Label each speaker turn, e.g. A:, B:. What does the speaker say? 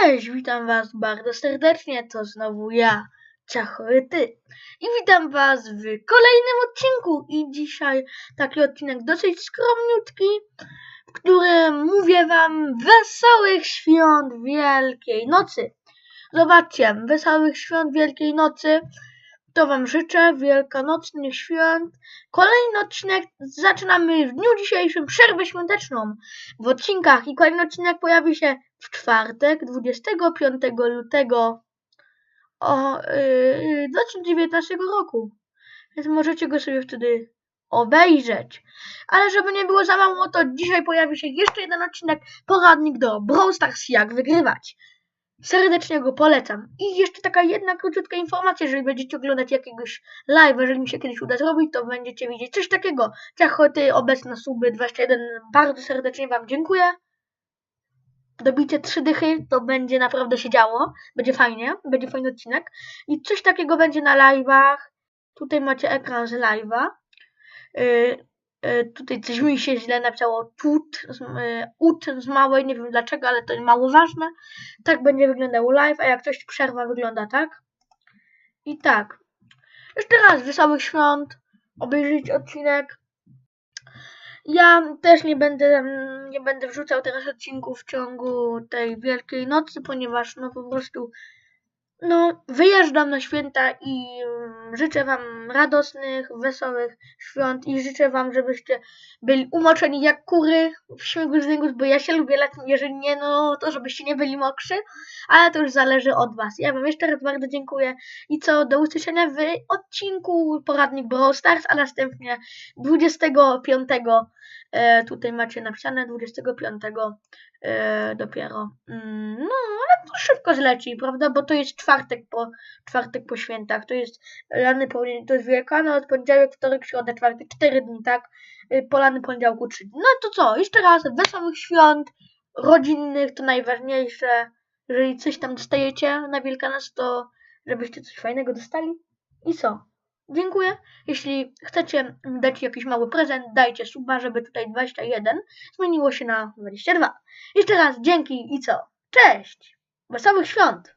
A: Cześć, witam Was bardzo serdecznie, to znowu ja, Ciachory Ty. I witam Was w kolejnym odcinku. I dzisiaj taki odcinek dosyć skromniutki, w którym mówię Wam wesołych świąt Wielkiej Nocy. Zobaczcie, wesołych świąt Wielkiej Nocy. To Wam życzę, wielkanocnych świąt. Kolejny odcinek zaczynamy w dniu dzisiejszym przerwę świąteczną w odcinkach i kolejny odcinek pojawi się w czwartek 25 lutego o, yy, 2019 roku. Więc możecie go sobie wtedy obejrzeć. Ale żeby nie było za mało, to dzisiaj pojawi się jeszcze jeden odcinek poradnik do Brawl Stars jak wygrywać. Serdecznie go polecam. I jeszcze taka jedna króciutka informacja, jeżeli będziecie oglądać jakiegoś live, jeżeli mi się kiedyś uda zrobić, to będziecie widzieć coś takiego. Ciachoty, obecne suby 21, bardzo serdecznie Wam dziękuję. Dobicie trzy dychy, to będzie naprawdę się działo. Będzie fajnie, będzie fajny odcinek. I coś takiego będzie na live'ach. Tutaj macie ekran z live'a. Yy, tutaj coś mi się źle napisało. Tut, z, yy, ut z małej, nie wiem dlaczego, ale to mało ważne. Tak będzie wyglądał live, a jak coś przerwa wygląda tak. I tak. Jeszcze raz, wesołych świąt. Obejrzyjcie odcinek. Ja też nie będę, mm, nie będę wrzucał teraz odcinków w ciągu tej Wielkiej Nocy, ponieważ no po prostu no wyjeżdżam na święta i mm, życzę Wam radosnych, wesołych świąt i życzę Wam, żebyście byli umoczeni jak kury w śniegu z bo ja się lubię lat, jeżeli nie, no to żebyście nie byli mokrzy, ale to już zależy od Was. Ja Wam jeszcze raz bardzo dziękuję i co, do usłyszenia w odcinku Poradnik Brawl Stars, a następnie 25 e, tutaj macie napisane 25 e, dopiero. Mm, no, to szybko zleci, prawda? Bo to jest czwartek po, czwartek po świętach. To jest lany poniedziałek, to jest Wielkanoc, poniedziałek, wtorek, środa, czwartek, cztery dni, tak? Y, Po lany poniedziałku trzy dni. No to co? Jeszcze raz wesołych świąt, rodzinnych, to najważniejsze. Jeżeli coś tam dostajecie na Wielkanoc, to żebyście coś fajnego dostali. I co? Dziękuję. Jeśli chcecie dać jakiś mały prezent, dajcie suba, żeby tutaj 21 zmieniło się na 22. Jeszcze raz dzięki i co? Cześć! Wesołych świąt!